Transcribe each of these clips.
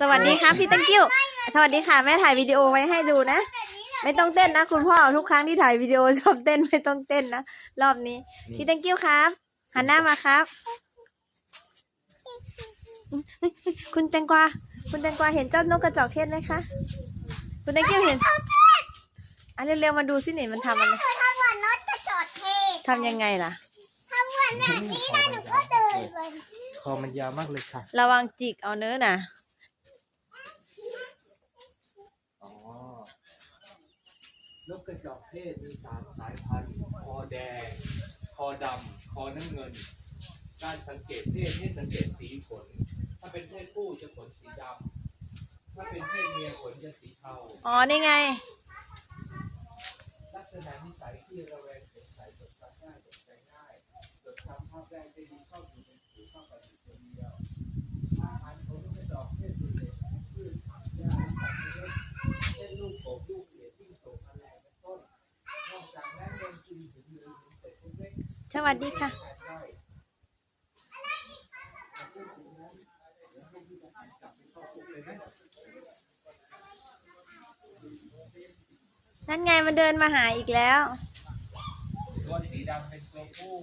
สวัสดีครับพี่ตังกิ้วสวัสดีค่ะแม่ถ่ายวิดีโอไว้ให้ดูนะ ไม่ต้องเต้นนะ คุณพ่อทุกครั้งที่ถ่ายวิดีโอชอบเต้นไม่ต้องเต้นนะรอบนี้ พี่ตังกิ้วครับหันหน้ามาครับ คุณแตงกวาคุณแตงกวาเห็นเจ้านกกระจอกเทศไหมคะคุณแตงกิ้วเห็นอะเร็วๆมาดูสิเนี่ยมันทำอะไรหนูทำเหมือนนกกระจอกเทศทำยังไงล่ะทำเหมือนแบบนี้นะหนูก็เดินไปคอมันยาวมากเลยค่ะ ระวังจิกเอาเนื้อน่ะ อ๋อ นกกระจอกเทศมีสามสายพันธุ์ คอแดง คอดำ คอน้ำเงิน การสังเกตเพศให้สังเกตสีขน ถ้าเป็นเพศผู้จะขนสีดำ ถ้าเป็นเพศเมียขนจะสีเทา อ๋อ นี่ไง ลักษณะนิสัยที่ระแวงสงสัยจดจำได้จดใจง่าย สวัสดีค่ะๆแปดไร่มาพูดถึงนั้นเดี๋ยวให้พี่ทหารจับไปเข้าคุกเลยนะนั่นไงมันเดินมาหาอีกแล้ว ตัวสีดำเป็นตัวผู้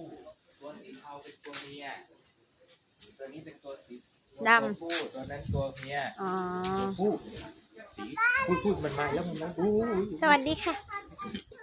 ตัวสีเทาเป็นตัวเมีย ตัวนี้เป็นตัวสีดำ ตัวผู้ ตัวนั้นตัวเมีย อ๋อ ตัวผู้ สีพูดพูดมันมาแล้วมันมาอู้ สวัสดีค่ะเ